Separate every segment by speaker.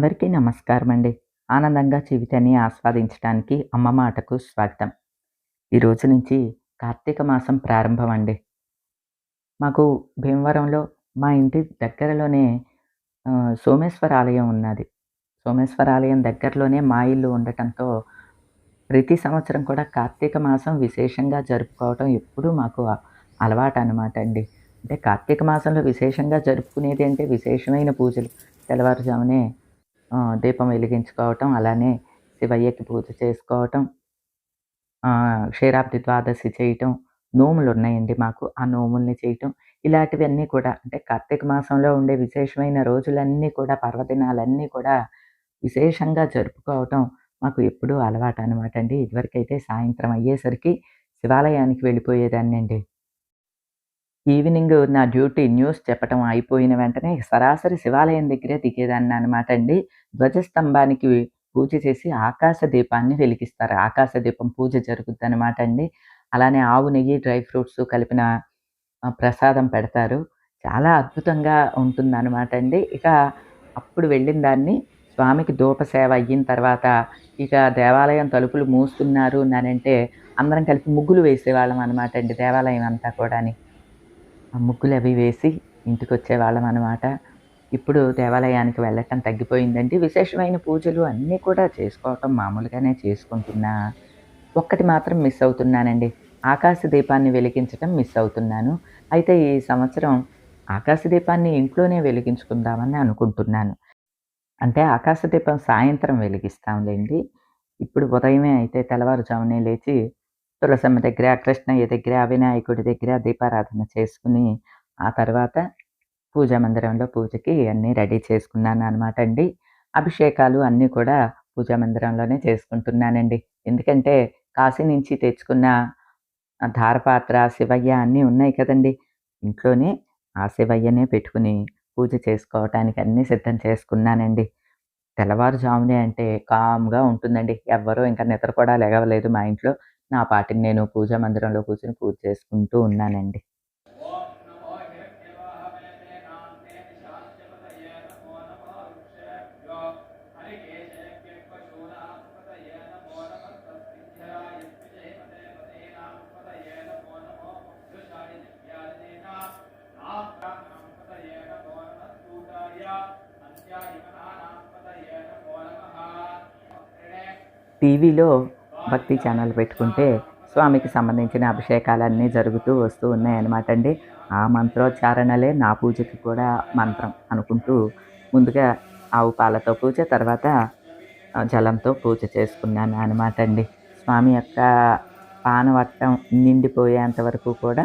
Speaker 1: అందరికీ నమస్కారం అండి ఆనందంగా జీవితాన్ని ఆస్వాదించడానికి అమ్మ మాటకు స్వాగతం. ఈ రోజు నుంచి కార్తీక మాసం ప్రారంభం అండి మాకు భీమవరంలో మా ఇంటి దగ్గరలోనే సోమేశ్వర ఆలయం ఉన్నది. సోమేశ్వర ఆలయం దగ్గరలోనే మా ఇల్లు ఉండటంతో ప్రతి సంవత్సరం కూడా కార్తీక మాసం విశేషంగా జరుపుకోవటం ఎప్పుడూ మాకు అలవాటు అనమాట అండి అంటే కార్తీక మాసంలో విశేషంగా జరుపుకునేది అంటే విశేషమైన పూజలు. తెల్లవారుజామునే దీపం వెలిగించుకోవటం అలానే శివయ్యకి పూజ చేసుకోవటం క్షీరాబ్ది ద్వాదశి చేయటం నోములు ఉన్నాయండి మాకు ఆ నోముల్ని చేయటం. ఇలాంటివన్నీ కూడా అంటే కార్తీక మాసంలో ఉండే విశేషమైన రోజులన్నీ కూడా పర్వదినాలన్నీ కూడా విశేషంగా జరుపుకోవటం మాకు ఎప్పుడూ అలవాటు అనమాట అండి ఇదివరకైతే సాయంత్రం అయ్యేసరికి శివాలయానికి వెళ్ళిపోయేదాన్ని అండి ఈవినింగ్ నా డ్యూటీ న్యూస్ చెప్పటం అయిపోయిన వెంటనే సరాసరి శివాలయం దగ్గరే దిగేదాన్ని అనమాట అండి. ధ్వజస్తంభానికి పూజ చేసి ఆకాశ దీపాన్ని వెలిగిస్తారు. ఆకాశ దీపం పూజ జరుగుద్ది అనమాట అండి. అలానే ఆవు నెయ్యి డ్రై ఫ్రూట్స్ కలిపిన ప్రసాదం పెడతారు. చాలా అద్భుతంగా ఉంటుంది అనమాట అండి. ఇక అప్పుడు వెళ్ళిన దాన్ని స్వామికి ధూప సేవ అయిన తర్వాత ఇక దేవాలయం తలుపులు మూస్తున్నారు. అంటే అందరం కలిపి ముగ్గులు వేసేవాళ్ళం అనమాట అండి దేవాలయం అంతా కూడాని. ముగ్గులు అవి వేసి ఇంటికి వచ్చేవాళ్ళం అనమాట ఇప్పుడు దేవాలయానికి వెళ్ళటం తగ్గిపోయిందండి. విశేషమైన పూజలు అన్నీ కూడా చేసుకోవటం మామూలుగానే చేసుకుంటున్నా. ఒక్కటి మాత్రం మిస్ అవుతున్నానండి. ఆకాశ దీపాన్ని వెలిగించడం మిస్ అవుతున్నాను. అయితే ఈ సంవత్సరం ఆకాశ దీపాన్ని ఇంట్లోనే వెలిగించుకుందామని అనుకుంటున్నాను. అంటే ఆకాశ దీపం సాయంత్రం వెలిగిస్తాంలేండి. ఇప్పుడు ఉదయమే అయితే తెల్లవారుజామునే లేచి తులసమ్మ దగ్గర కృష్ణయ్య దగ్గర వినాయకుడి దగ్గర దీపారాధన చేసుకుని ఆ తర్వాత పూజా మందిరంలో పూజకి అన్నీ రెడీ చేసుకున్నాను అనమాట అండి. అభిషేకాలు అన్నీ కూడా పూజా మందిరంలోనే చేసుకుంటున్నానండి. ఎందుకంటే కాశీ నుంచి తెచ్చుకున్న ధారపాత్ర శివయ్య అన్నీ ఉన్నాయి కదండి. ఇంట్లోనే ఆ శివయ్యనే పెట్టుకుని పూజ చేసుకోవటానికి అన్నీ సిద్ధం చేసుకున్నానండి. తెల్లవారుజామునే అంటే కామ్గా ఉంటుందండి. ఎవ్వరూ ఇంకా నిద్ర కూడా లేగవలేదు మా ఇంట్లో. నా పాటిని నేను పూజా మందిరంలో కూర్చొని పూజ చేసుకుంటూ ఉన్నానండి. టీవీలో భక్తి ఛానల్ పెట్టుకుంటే స్వామికి సంబంధించిన అభిషేకాలన్నీ జరుగుతూ వస్తూ ఉన్నాయన్నమాట అండి. ఆ మంత్రోచ్చారణలే నా పూజకి కూడా మంత్రం అనుకుంటూ ముందుగా ఆవు పాలతో పూజ తర్వాత జలంతో పూజ చేసుకున్నాను అనమాట అండి. స్వామి యొక్క పానవట్టం నిండిపోయేంత వరకు కూడా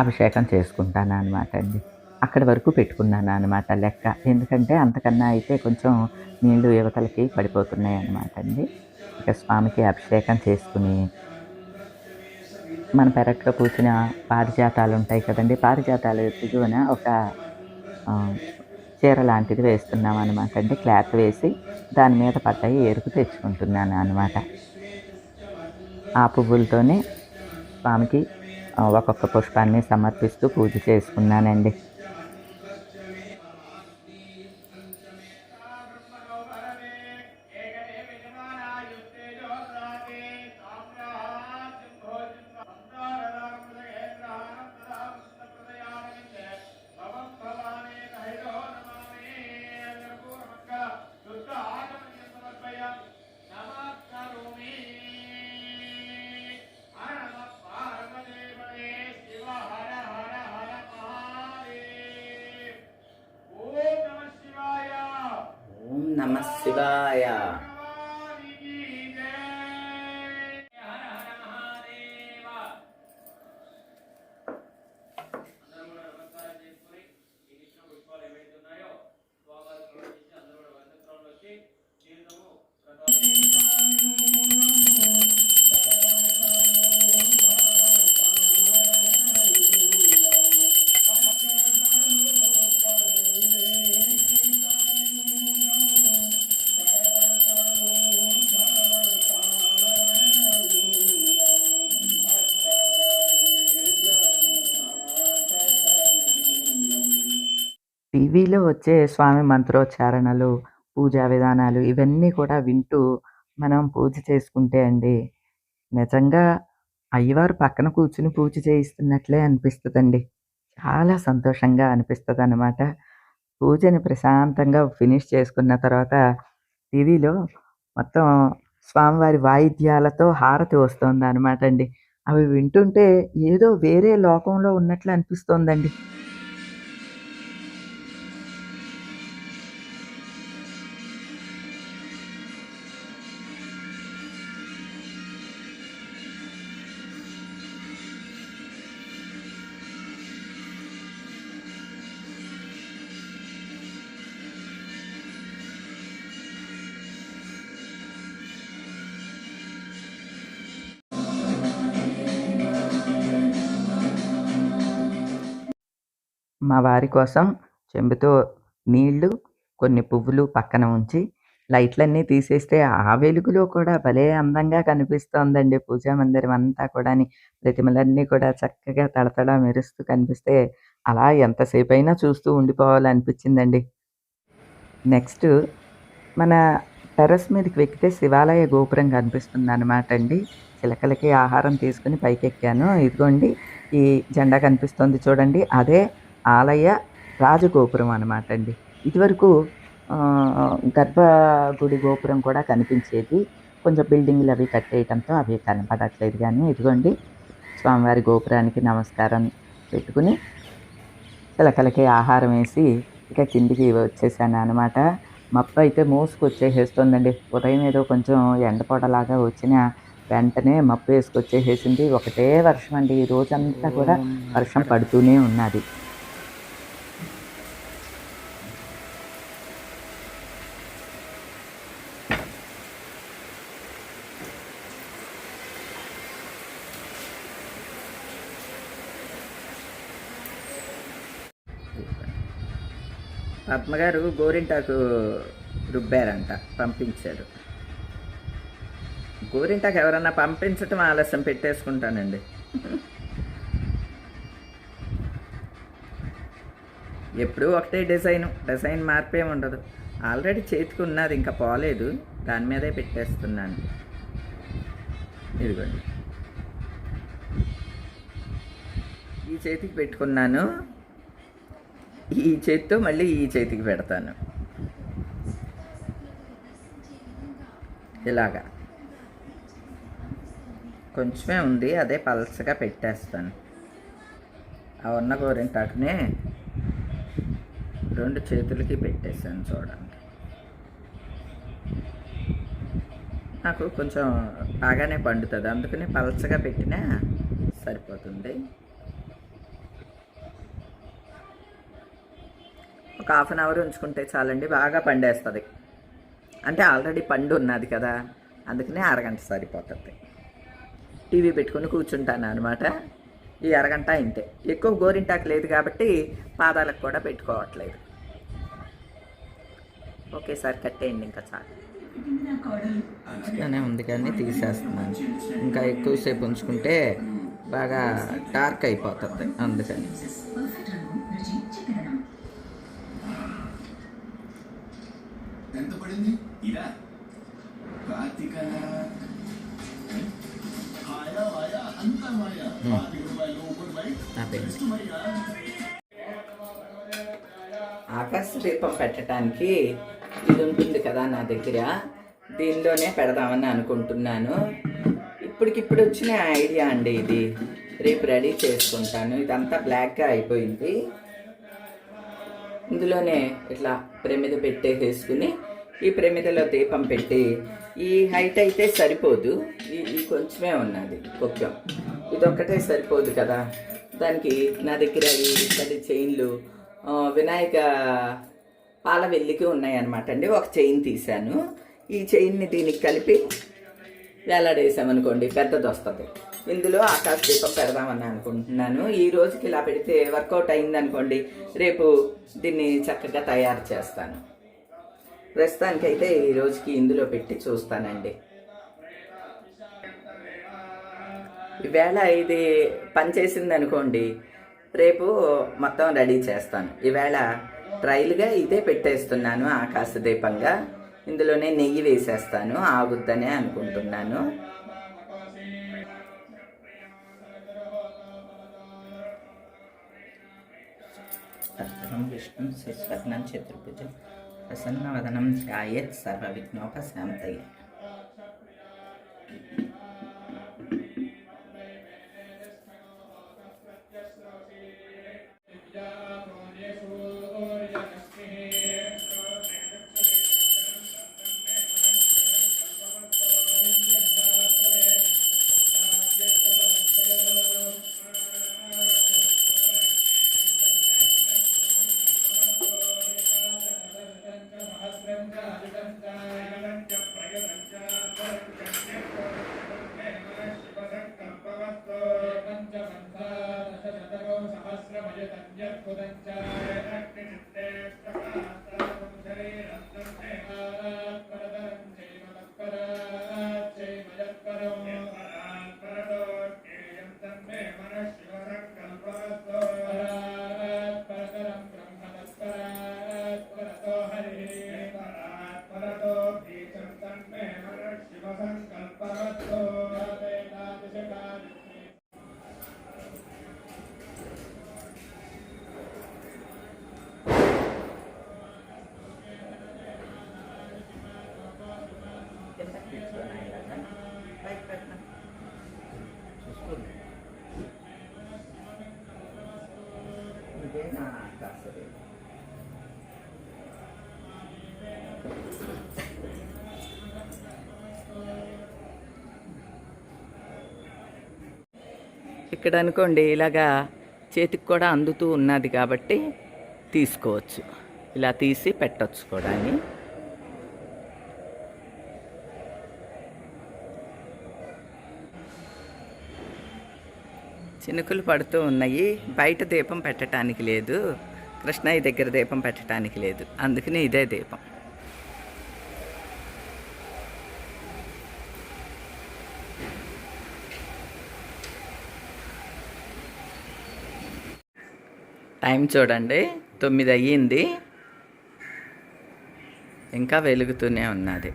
Speaker 1: అభిషేకం చేసుకుంటాను అనమాట అండి. అక్కడి వరకు పెట్టుకున్నాను అనమాట లెక్క. ఎందుకంటే అంతకన్నా అయితే కొంచెం నీళ్ళు యువతలకి పడిపోతున్నాయి అనమాట అండి. స్వామికి అభిషేకం చేసుకుని మన పెరట్లో పూసిన పారిజాతాలు ఉంటాయి కదండి. పారిజాతాలు దిగువన ఒక చీర లాంటిది వేస్తున్నాం అనమాట అంటే క్లాత్ వేసి దాని మీద పట్టాయి ఎరుకు తెచ్చుకుంటున్నాను అనమాట ఆ పువ్వులతోనే స్వామికి ఒక్కొక్క పుష్పాన్ని సమర్పిస్తూ పూజ చేసుకున్నానండి. 啦，呀。వచ్చే స్వామి మంత్రోచ్చారణలు, పూజా విధానాలు ఇవన్నీ కూడా వింటూ మనం పూజ చేసుకుంటే అండి, నిజంగా అయ్యవారు పక్కన కూర్చుని పూజ చేయిస్తున్నట్లే అనిపిస్తుందండి చాలా సంతోషంగా అనిపిస్తుంది అన్నమాట పూజని ప్రశాంతంగా ఫినిష్ చేసుకున్న తర్వాత టీవీలో మొత్తం స్వామివారి వాయిద్యాలతో హారతి వస్తోందనమాట అండి. అవి వింటుంటే ఏదో వేరే లోకంలో ఉన్నట్లు అనిపిస్తోందండి. మా వారి కోసం చెంబుతో నీళ్ళు, కొన్ని పువ్వులు పక్కన ఉంచి, లైట్‌లన్నీ తీసేస్తే ఆ వెలుగులో కూడా భలే అందంగా కనిపిస్తోందండి పూజా మందిరం అంతా కూడాని. ప్రతిమలన్నీ కూడా చక్కగా తడతడ మెరుస్తూ కనిపిస్తే, అలా ఎంతసేపైనా చూస్తూ ఉండిపోవాలనిపించిందండి. నెక్స్ట్ మన టెర్రస్ మీదకి వెక్కితే శివాలయ గోపురం కనిపిస్తుంది అనమాట అండి. చిలకలకి ఆహారం తీసుకొని పైకెక్కాను. ఇదిగోండి ఈ జెండా కనిపిస్తుంది చూడండి. అదే ఆలయ రాజగోపురం అనమాట అండి. ఇదివరకు గర్భగుడి గోపురం కూడా కనిపించేది. కొంచెం బిల్డింగులు అవి కట్టేయటంతో అవి కనపడట్లేదు గానీ, ఇదిగోండి స్వామివారి గోపురానికి నమస్కారం పెట్టుకుని, చిలకలకి ఆహారం వేసి, ఇక కిందికి వచ్చేసాననమాట. మబ్బయితే మూసుకొచ్చేసేస్తోందండి. ఉదయం ఏదో కొంచెం ఎండ పొడలాగా వచ్చినా, వెంటనే మబ్బు ఏసుకొచ్చేసేసింది. ఒకటే వర్షం అండి. ఈ రోజంతా కూడా వర్షం పడుతూనే ఉన్నాది. అమ్మగారు గోరింటాకు రుబ్బారంట. పంపించారు. గోరింటాకు ఎవరన్నా పంపించటం ఆలస్యం పెట్టేసుకుంటానండి. ఎప్పుడూ ఒకటే డిజైన్ డిజైన్ మార్పేం ఉండదు. ఆల్రెడీ చేతికి ఉన్నది ఇంకా పోలేదు. దాని మీదే పెట్టేస్తున్నాను. ఇదిగోండి. ఈ చేతికి పెట్టుకున్నాను. ఈ చేతితో మళ్ళీ ఈ చేతికి పెడతాను. ఇలాగా. కొంచెమే ఉంది. అదే పలసగా పెట్టేస్తాను. ఆ ఉన్న గోరింటాకునే రెండు చేతులకి పెట్టేసాను చూడండి. నాకు కొంచెం బాగానే పండుతుంది అందుకని పలసగా పెట్టినా సరిపోతుంది. ఒక హాఫ్ అన్ అవర్ ఉంచుకుంటే చాలండి. బాగా పండేస్తుంది అంటే ఆల్రెడీ పండు ఉన్నది కదా! అందుకనే అరగంట సరిపోతుంది టీవీ పెట్టుకుని కూర్చుంటాను అనమాట ఈ అరగంట ఇంతే. ఎక్కువ గోరింటాకు లేదు కాబట్టి పాదాలకు కూడా పెట్టుకోవట్లేదు. ఒకేసారి కట్టేయండి ఇంకా చాలు. ఉంది కానీ తీసేస్తున్నాను. ఇంకా ఎక్కువసేపు ఉంచుకుంటే బాగా డార్క్ అయిపోతుంది అందుకని.
Speaker 2: ఎంత ఇదా కార్తీక అంత మాయా. నెక్స్ట్
Speaker 1: ఆకాశ దీపం పెట్టడానికి ఇది ఉంటుంది కదా నా దగ్గర. దీనిలోనే పెడదామని అనుకుంటున్నాను. ఇప్పటికిప్పుడు వచ్చిన ఐడియా అండి ఇది. రేపు రెడీ చేసుకుంటాను. ఇదంతా బ్లాక్‌గా అయిపోయింది. ఇందులోనే ఇట్లా ప్రమిద పెట్టేసేసుకుని, ఈ ప్రమిదలో దీపం పెట్టి, ఈ హైట్ అయితే సరిపోదు. ఈ కొంచెమే ఉన్నది కొంచెం. ఇదొక్కటే సరిపోదు కదా! దానికి నా దగ్గర ఈ ఇత్తడి చైన్‌లు వినాయక వినాయక పాలవెల్లికి ఉన్నాయన్నమాట అండి. ఒక చైన్ తీశాను. ఈ చైన్‌ని దీనికి కలిపి వేలాడేసామనుకోండి పెద్దదొస్తది. ఇందులో ఆకాశ దీపం పెడదామని అనుకుంటున్నాను. ఈ రోజుకి ఇలా పెడితే వర్కౌట్ అయిందనుకోండి, రేపు దీన్ని చక్కగా తయారు చేస్తాను. ప్రస్తుతానికైతే ఈ రోజుకి ఇందులో పెట్టి చూస్తానండి. ఈవేళ ఇది పనిచేసిందనుకోండి, రేపు మొత్తం రెడీ చేస్తాను. ఈవేళ ట్రైల్గా ఇదే పెట్టేస్తున్నాను ఆకాశ దీపంగా ఇందులోనే నెయ్యి వేసేస్తాను ఆగుద్దనే అనుకుంటున్నాను విష్ణు శశ్వగ్నం చతుర్భుజం ప్రసన్నవదనం ధ్యాయత్ సర్వ ఇక్కడ అనుకోండి ఇలాగా చేతికి కూడా అందుతూ ఉన్నది కాబట్టి తీసుకోవచ్చు. ఇలా తీసి పెట్టచ్చు కూడా అని. చినుకులు పడుతూ ఉన్నాయి. బయట దీపం పెట్టడానికి లేదు. కృష్ణయ్య దగ్గర దీపం పెట్టడానికి లేదు. అందుకని ఇదే దీపం. టైం చూడండి. తొమ్మిది అయ్యింది ఇంకా వెలుగుతూనే ఉన్నది.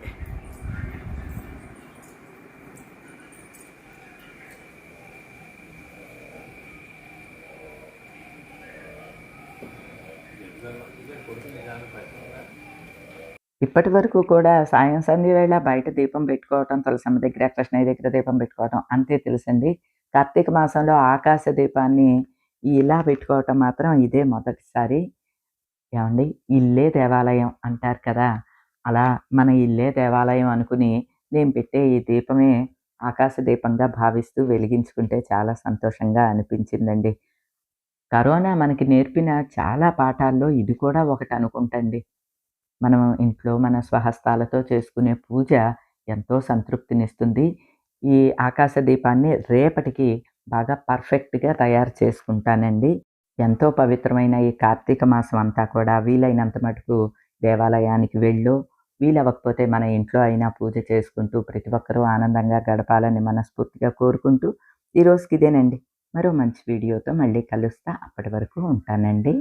Speaker 1: ఇప్పటి వరకు కూడా సాయం సంధ్య వేళ బయట దీపం పెట్టుకోవటం తులసమ్మ దగ్గర కృష్ణయ్య దగ్గర దీపం పెట్టుకోవటం అంతే తెలిసింది కార్తీక మాసంలో ఆకాశ దీపాన్ని ఇలా పెట్టుకోవటం మాత్రం ఇదే మొదటిసారి. ఏమండి? ఇల్లే దేవాలయం అంటారు కదా. అలా మన ఇల్లే దేవాలయం అనుకుని నేను పెట్టే ఈ దీపమే ఆకాశ దీపంగా భావిస్తూ వెలిగించుకుంటే చాలా సంతోషంగా అనిపించిందండి. కరోనా మనకి నేర్పిన చాలా పాఠాల్లో ఇది కూడా ఒకటి అనుకుంటండి. మనం ఇంట్లో మన స్వహస్తాలతో చేసుకునే పూజ ఎంతో సంతృప్తినిస్తుంది. ఈ ఆకాశ దీపాన్ని రేపటికి బాగా పర్ఫెక్ట్గా తయారు చేసుకుంటానండి. ఎంతో పవిత్రమైన ఈ కార్తీక మాసం అంతా కూడా వీలైనంత మటుకు దేవాలయానికి వెళ్ళు. వీలవ్వకపోతే మన ఇంట్లో అయినా పూజ చేసుకుంటూ ప్రతి ఒక్కరూ ఆనందంగా గడపాలని మనస్ఫూర్తిగా కోరుకుంటూ ఈరోజుకి ఇదేనండి. మరో మంచి వీడియోతో మళ్ళీ కలుస్తా. అప్పటి వరకు ఉంటానండి.